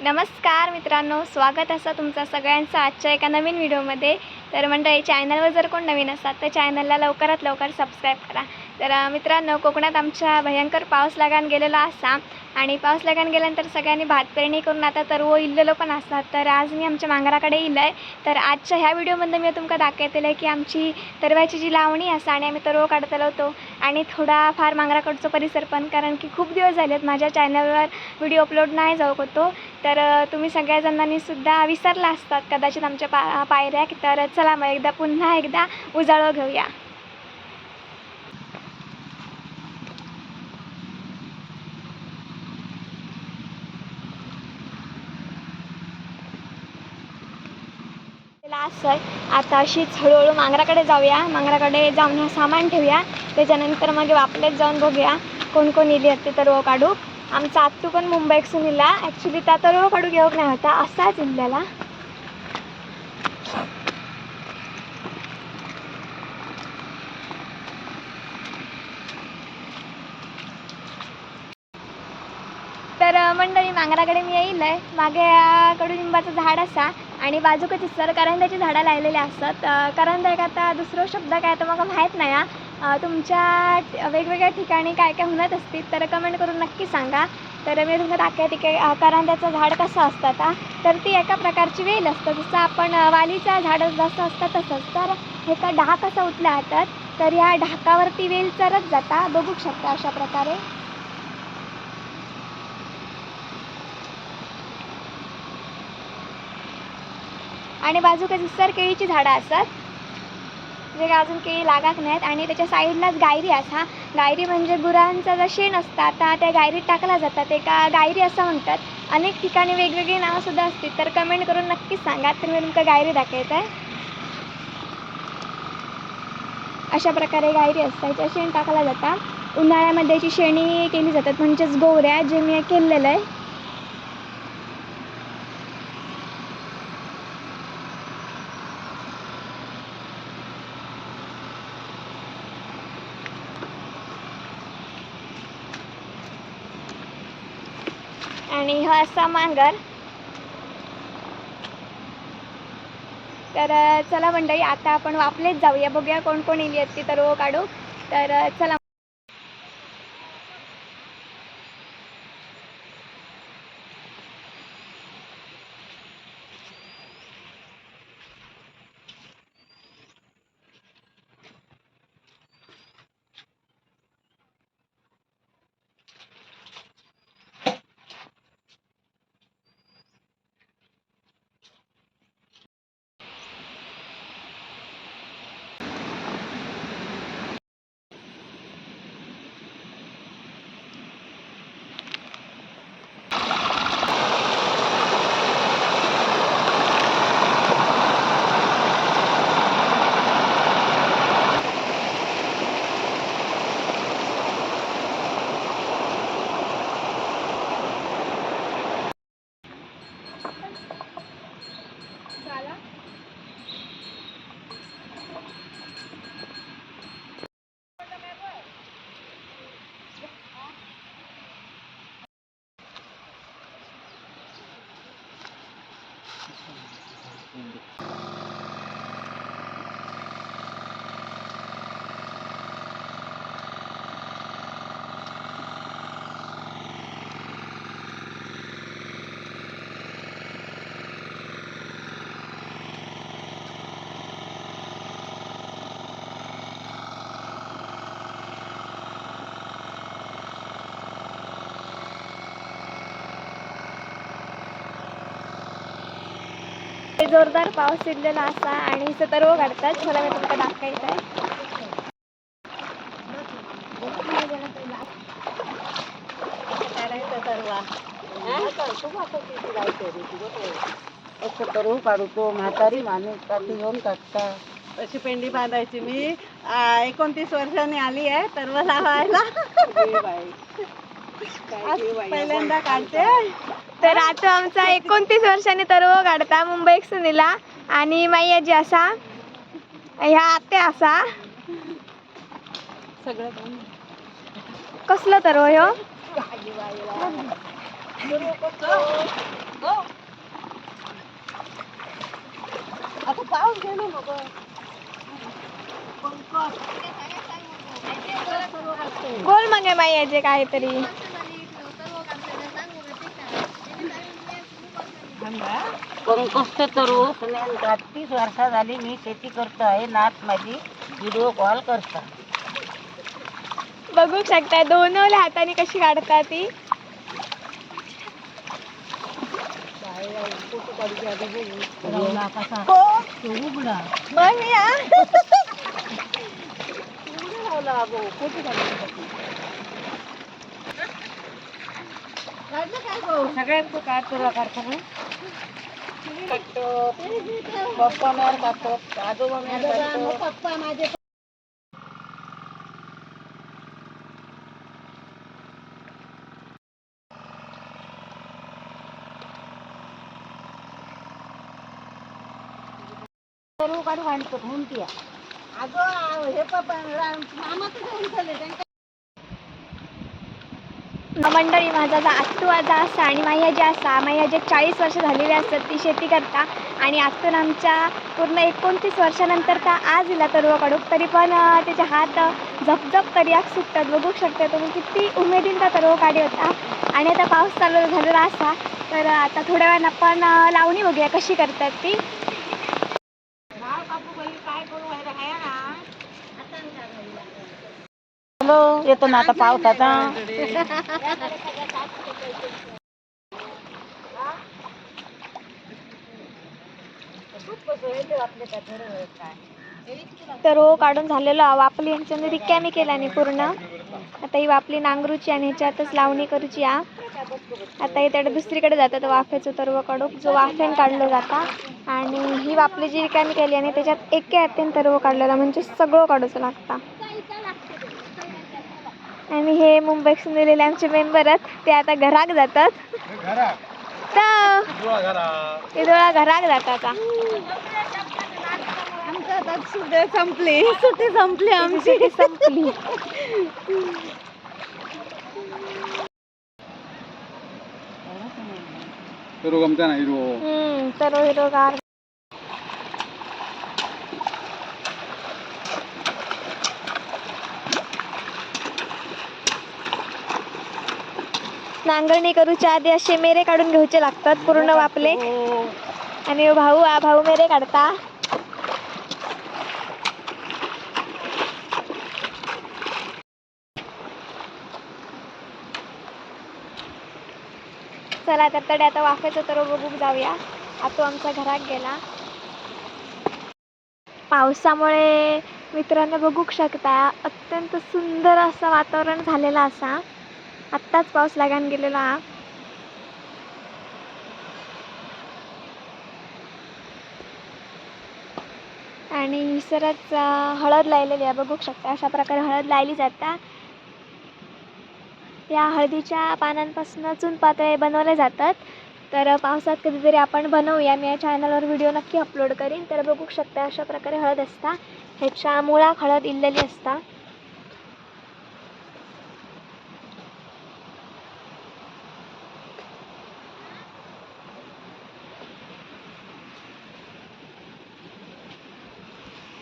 नमस्कार मित्रांनो स्वागत असं तुमचा सगळ्यांचं आजच्या एका नवीन व्हिडिओमध्ये. तर मंडळी चॅनलवर जर कोण नवीन असतात तर चॅनलला लवकरात लवकर सबस्क्राईब करा. तर मित्रांनो कोकणात आमच्या भयंकर पाऊस लागान गेलेला असा. आणि पाऊस लागून गेल्यानंतर सगळ्यांनी भात पेरणी करून आता तरव इल्लेलो पण असतात. तर आज मी आमच्या मांगराकडे इलं आहे तर आजच्या ह्या व्हिडिओमध्ये मी तुमका दाखवतेलं आहे की आमची तरव्याची जी लावणी असा आणि आम्ही तरव काढतलो होतो आणि थोडा फार मांगराकडचं परिसर पण कारण की खूप दिवस झालेत माझ्या चॅनलवर व्हिडिओ अपलोड नाही जाऊ होतो. तर तुम्ही सगळ्या सुद्धा विसरला असतात कदाचित आमच्या पा पायऱ्या. तर चला मग एकदा पुन्हा एकदा उजाळं घेऊया. असं आता अशीच हळूहळू मांगराकडे जाऊया. मांगराकडे जाऊन हे सामान ठेवूया. त्याच्यानंतर मग वापलेत जाऊन बघूया कोण कोण इली असते तर काढू. आमचा आत्तू पण मुंबईकसून इला ॲक्च्युली त्या तर काढू घेऊक नाही होता. असाच इल्ल्याला तर मंडळी मांगराकडे मी येईल. आहे मागे कडुलिंबाचं झाड असा. आणि बाजूकच सर करंद्याची झाडं लायलेली असतात. अ, एक आता दुसरो शब्द काय तर मला माहीत नाही हा. तुमच्या वेगवेगळ्या ठिकाणी काय काय म्हणत असतील तर कमेंट करून नक्की सांगा. तर मी तुमच्या दाखवते तिकडे करंद्याचं झाड कसं असतं आता. तर ती एका प्रकारची वेल असतं. जसं आपण वालीचं झाड जसं असतं तसंच. तर हे का ढाक असं उठल्या हातात तर ह्या ढाकावरती वेल चरत जाता. बघू शकता अशा प्रकारे. आणि बाजूक सर केळीची झाडं असतात. जे काय अजून केळी लागाक नाहीत आणि त्याच्या साईडलाच गायरी असा. गायरी म्हणजे गुरांचं जर शेण असतं आता त्या गायरीत टाकला जातात. एका गायरी असं म्हणतात. अनेक ठिकाणी वेगवेगळी नावंसुद्धा असतील तर कमेंट करून नक्कीच सांगा. तर मी तुमका गायरी दाखवत. आहे अशा प्रकारे गायरी असतात याच्या शेण टाकला जाता उन्हाळ्यामध्ये याची शेणी केली जातात म्हणजेच गोवऱ्या जे मी केलेलं आहे वाजता मांगर. तर चला मंडळी आता आपण वापलेच जाऊया. बघूया कोण कोण येली आहेत ती तर ओ काढू. तर चला いいんですか? ते जोरदार पाऊस शिरलेला असा आणि इथं तर ओ काढतात. चला मी तुमका दाखवायचं आहे असं करू काढतो. म्हातारी माणूस काठी घेऊन काढता अशी पेंडी बांधायची मी. आ, एकोणतीस वर्षांनी आली आहे. तरव लावायला. पहिल्यांदा काढते. तर आता आमचा एकोणतीस वर्षांनी तर काढता मुंबई सुनीला आणि माई आजी असा. ह्या आत्या असा. सगळं कसलं तर हो ह्यो? आता पाऊस गेलो मग बोल मग हे बाई काहीतरी पंकज तरू तीस वर्षा झाली मी शेती करतो आहे नात माझी व्हिडिओ कॉल करता. बघू शकताय दोन हाताने कशी काढतात ती. उघडा बघ या सगळ्यांचं काय तुला काढतो काढतो पप्पा मार काढतो आजोबा मेर पप्पा माझे काढू आणतो अगं हे पप्पा मामा तर झाले त्यांच्या मंडळी माझा जा आत्तू आजा असा आणि माझ्या जे असा माझ्या जे चाळीस वर्ष झालेली असतात ती शेती करता. आणि आत्तून आमच्या पूर्ण एकोणतीस वर्षानंतर का आज इला तरव काढूक तरी पण त्याचे हात झपझप तरी आग सुटतात बघू शकता तुम्ही किती उमेदीन तर तरुवा काढी होता. आणि आता पाऊस चालू झालेला असा तर आता थोड्या वेळानं आपण लावणी बघूया कशी करतात ती. हॅलो येतो ना आता पावसाचा. तर हो काढून झालेलं वापली यांच्याने रिक्यामी केल्याने पूर्ण. आता ही वापली नांगरूची आणि ह्याच्यातच लावणी करूची आ. आता हे त्याकडे दुसरीकडे जातात वाफ्याचं तरव काढूक जो वाफेन काढलं जाता. आणि ही वापली जी रिकामी केली आणि त्याच्यात एके हातीन तरव काढलेला म्हणजे सगळं काढूचं लागता. आणि हे मुंबईसून दिलेले आमचे मेंबर आहेत ते आता घराक जातात. तर इदोळा घराक जातात आता. सुट्टी संपली सुट्टी संपली आमची. संपली. तर गमता हिरोगार नांगरणी करूच्या आधी असे मेरे काढून घेऊचे लागतात पूर्ण वापले आणि भाऊ आ भाऊ मेरे काढता. चला तर तडे आता वाफेचं तर बघून जाऊया. आता आमचा आमच्या घरात गेला. पावसामुळे मित्रांनो बघूक शकता अत्यंत सुंदर असं वातावरण झालेलं असा. आत्ताच पाऊस लागान गेलेला. हा आणि हिसरच हळद लायलेली आहे. बघू शकता अशा प्रकारे हळद लायली जाता या हळदीच्या पानांपासून चून पातळे बनवले जातात. तर पावसात कधीतरी आपण बनवूया. मी या चॅनलवर व्हिडिओ नक्की अपलोड करीन. तर बघू शकता अशा प्रकारे हळद असता. ह्याच्या मुळाक हळद इल्लेली असता.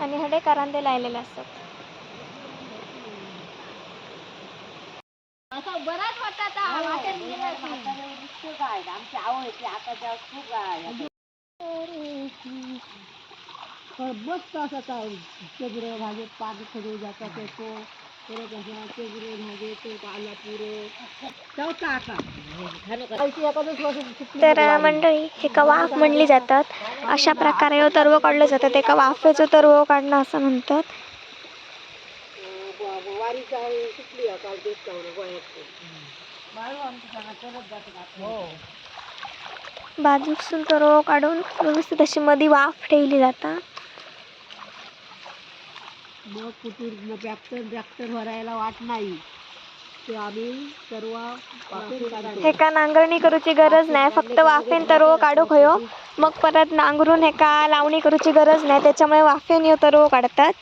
आणि हडे करांदे लायलेले असतात. बराच आमची आवड आता जास्त खूप आहे मस्त असं काय शेगरे भाजीत पाणी सगळे जातात येतो. परत तो तर मंडळी हे का वाफ म्हणली जातात. अशा प्रकारे तर्व काढलं जातात एका वाफेचं तर्व काढणं असं म्हणतात. बाजूसून तर्व काढून व्यवस्थित अशी मधी वाफ ठेवली जाता मग कुठून ट्रॅक्टर ट्रॅक्टर भरायला वाट नाही. ते आम्ही सर्व वाफेत काढतो. हे का नांगरणी करूची गरज नाही. फक्त वाफेन तरव काढूक होयो. मग परत नांगरून हे का लावणी करूची गरज नाही. त्याच्यामुळे वाफेन ह्यो तरव काढतात.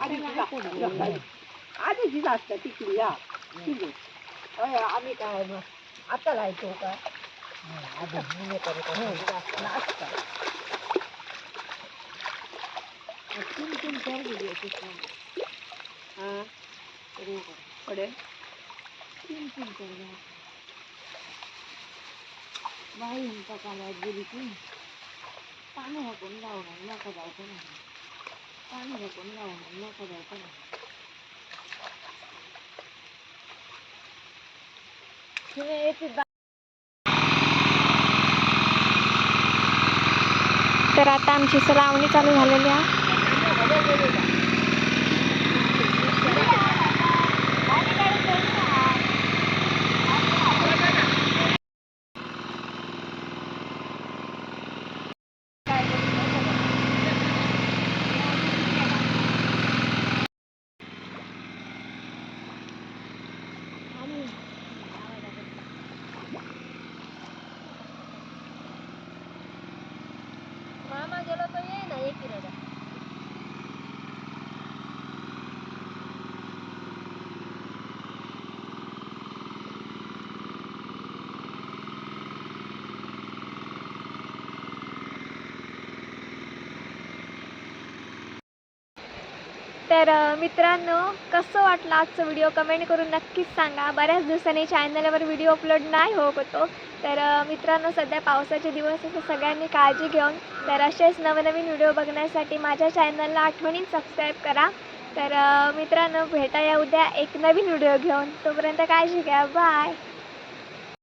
सकाळी आधीचीच असतं तिकडे या. तिकडे. होय, आम्ही काय मग आता लायतो का? हा? पडेल तीन तीन कर द्या. बाई म्हणता कामात गेली की. पाणी हाकून लावणार नका जायचं नाही पाणी नाही येते तर आता आमची सलावणी चालू झालेली आहे. तर मित्रांनो कसं वाटलं आजचं व्हिडिओ कमेंट करून नक्कीच सांगा. बऱ्याच दिवसांनी चॅनलवर व्हिडिओ अपलोड नाही होत होतो. तर मित्रांनो सध्या पावसाचे दिवस असं सगळ्यांनी काळजी घेऊन तर असेच नवनवीन व्हिडिओ बघण्यासाठी माझ्या चॅनलला आठवणीत सबस्क्राईब करा. तर मित्रांनो मित्रांनो भेटाया उद्या एक नवीन व्हिडिओ घेऊन. तोपर्यंत काळजी घ्या. बाय